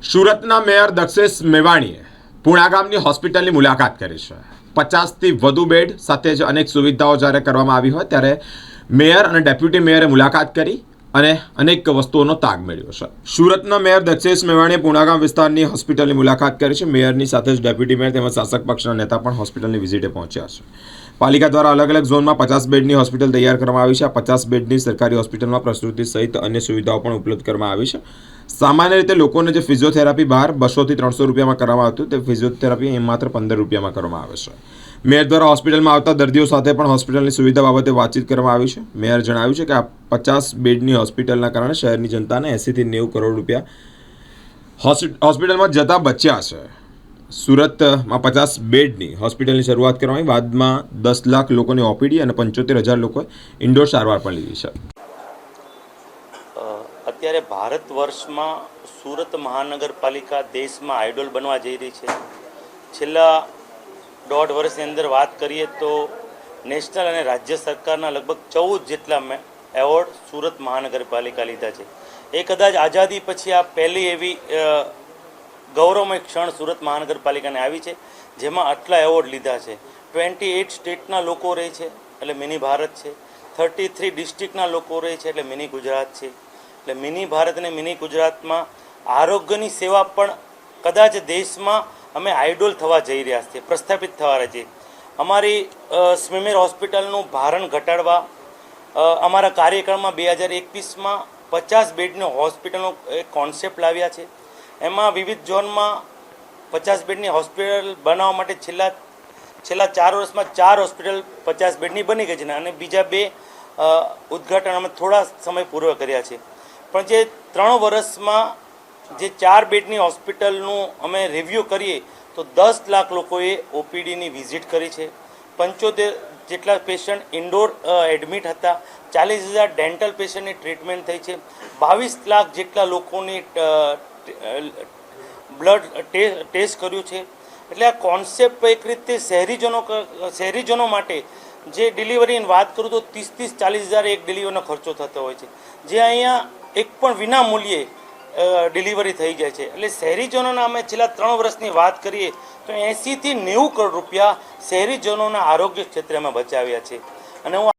સુરતના મેયર દક્ષેશ મેવાણીએ પુણા ગામની હોસ્પિટલની મુલાકાત કરી છે. પચાસથી વધુ બેડ સાથે જ અનેક સુવિધાઓ જ્યારે કરવામાં આવી હોય ત્યારે મેયર અને ડેપ્યુટી મેયરે મુલાકાત કરી અને અનેક વસ્તુઓનો તાગ મેળવ્યો છે. સુરતના મેયર દક્ષેશ મેવાણીએ પુણાગામ વિસ્તારની હોસ્પિટલની મુલાકાત કરી છે. મેયરની સાથે જ ડેપ્યુટી મેયર તેમજ શાસક પક્ષના નેતા પણ હોસ્પિટલની વિઝિટે પહોંચ્યા છે. પાલિકા દ્વારા અલગ અલગ ઝોનમાં પચાસ બેડની હોસ્પિટલ તૈયાર કરવામાં આવી છે. આ પચાસ બેડની સરકારી હોસ્પિટલમાં પ્રસ્તુતિ સહિત અન્ય સુવિધાઓ પણ ઉપલબ્ધ કરવામાં આવી છે. સામાન્ય રીતે લોકોને જે ફિઝિયોથેરાપી બહાર બસોથી ત્રણસો રૂપિયામાં કરવામાં આવતું તે ફિઝિયોથેરાપી એ માત્ર પંદર રૂપિયામાં કરવામાં આવે છે. મેયર દ્વારા હોસ્પિટલમાં આવતા દર્દીઓ સાથે પણ હોસ્પિટલની સુવિધા બાબતે વાતચીત કરવામાં આવી છે. મેયર જણાવ્યું છે કે આ પચાસ બેડની હોસ્પિટલના કારણે શહેરની જનતાને એંસીથી નેવું કરોડ રૂપિયા હોસ્પિ- હોસ્પિટલમાં જતા બચ્યા છે. સુરતમાં પચાસ બેડની હોસ્પિટલની શરૂઆત કરવામાં બાદમાં દસ લાખ લોકોની ઓપીડી અને પંચોતેર હજાર લોકોએ ઇન્ડોર સારવાર પણ લીધી છે. અત્યારે ભારત વર્ષમાં સુરત મહાનગરપાલિકા દેશમાં આઇડોલ બનવા જઈ રહી છે. છેલ્લા દોઢ વર્ષની અંદર વાત કરીએ તો નેશનલ અને રાજ્ય સરકારના લગભગ ચૌદ જેટલા મેં એવોર્ડ સુરત મહાનગરપાલિકા લીધા છે. એ કદાચ આઝાદી પછી આ પહેલી એવી ગૌરવમય ક્ષણ સુરત મહાનગરપાલિકાને આવી છે, જેમાં આટલા એવોર્ડ લીધા છે. ટ્વેન્ટી એઇટ સ્ટેટના લોકો રહે છે, એટલે મિની ભારત છે. થર્ટી થ્રી ડિસ્ટ્રિક્ટના લોકો રહે છે, એટલે મિની ગુજરાત છે. એટલે મિની ભારત અને મિની ગુજરાતમાં આરોગ્યની સેવા પણ કદાચ દેશમાં અમે આઇડોલ થવા જઈ રહ્યા છીએ, પ્રસ્થાપિત થવા રહ્યા છીએ. અમારી સ્મિમેર હોસ્પિટલનું ભારણ ઘટાડવા અમારા કાર્યક્રમમાં બે હજાર એકવીસમાં પચાસ બેડની હોસ્પિટલનો એક કોન્સેપ્ટ લાવ્યા છે. એમાં વિવિધ ઝોનમાં પચાસ બેડની હોસ્પિટલ બનાવવા માટે છેલ્લા છેલ્લા ચાર વર્ષમાં ચાર હોસ્પિટલ પચાસ બેડની બની ગઈ છે અને બીજા બે ઉદ્ઘાટન અમે થોડા સમય પૂર્વ કર્યા છે. પણ જે ત્રણ વર્ષમાં જે ચાર બેડની હોસ્પિટલનું અમે રિવ્યૂ કરીએ, તો દસ લાખ લોકોએ ઓપીડીની વિઝિટ કરી છે. પંચોતેર જેટલા પેશન્ટ ઇન્ડોર એડમિટ હતા. ચાલીસ હજાર ડેન્ટલ પેશન્ટની ટ્રીટમેન્ટ થઈ છે. બાવીસ લાખ જેટલા લોકોની બ્લડ ટેસ્ટ કર્યું છે. એટલે આ કોન્સેપ્ટ એક રીતે શહેરીજનો શહેરીજનો માટે જે ડિલિવરીની વાત કરું તો ત્રીસ ત્રીસ, ચાલીસ હજાર એક ડિલિવરીનો ખર્ચો થતો હોય છે. જે અહીંયા એક પણ વિના મૂલ્યે ડિલિવરી થઈ જાય છે. એટલે શહેરીજનોના અમે છેલ્લા ત્રણ વર્ષની વાત કરીએ, તો એંસીથી નેવું કરોડ રૂપિયા શહેરીજનોના આરોગ્ય ક્ષેત્રે અમે બચાવ્યા છે. અને હું